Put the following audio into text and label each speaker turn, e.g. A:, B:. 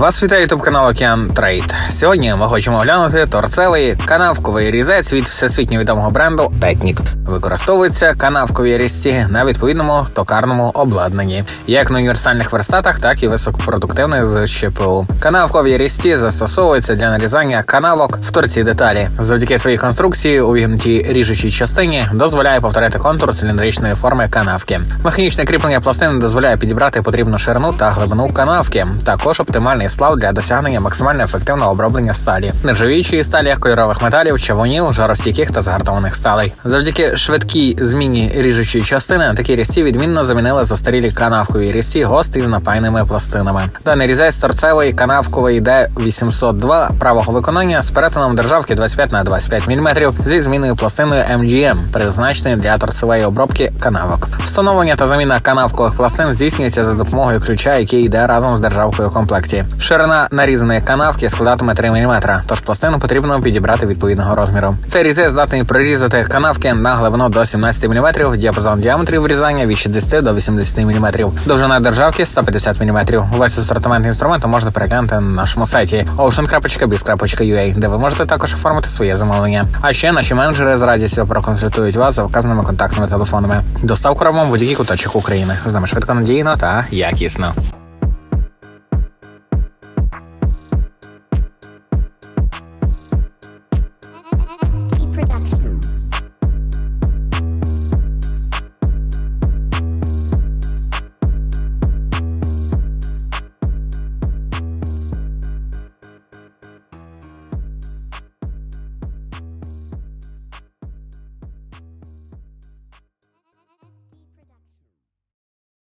A: Вас вітає ютуб канал Океан Трейд. Сьогодні ми хочемо оглянути торцевий канавковий різець від всесвітньо відомого бренду Technic. Використовуються канавкові різці на відповідному токарному обладнанні, як на універсальних верстатах, так і високопродуктивних з ЩПУ. Канавкові різці застосовуються для нарізання канавок в торці деталі. Завдяки своїй конструкції у вігнутій ріжучій частині дозволяє повторити контур циліндричної форми канавки. Механічне кріплення пластини дозволяє підібрати потрібну ширину та глибину канавки. Також оптимальний сплав для досягнення максимально ефективного оброблення сталі, нержавіючої сталі, кольорових металів, чавунів, жаростійких та згартованих сталей. Завдяки швидкій зміні ріжучої частини такі різці відмінно замінили застарілі канавкові різці гості з напайними пластинами. Даний різець торцевий канавковий D802 правого виконання з перетином державки 25 на 25 мм зі змінною пластиною MGM, призначеною для торцевої обробки канавок. Встановлення та заміна канавкових пластин здійснюється за допомогою ключа, який йде разом з державкою у комплекті. Ширина нарізаної канавки складатиме 3 мм, тож пластину потрібно підібрати відповідного розміру. Цей різець здатний прорізати канавки на глибину до 17 мм, діапазон діаметрів врізання від 60 до 80 мм, довжина державки 150 мм. Увесь асортимент інструменту можна переглянути на нашому сайті ocean.biz.ua, де ви можете також оформити своє замовлення. А ще наші менеджери з радістю проконсультують вас за вказаними контактними телефонами. Доставку робимо будь-який куточок України. З нами швидко надійно та якісно.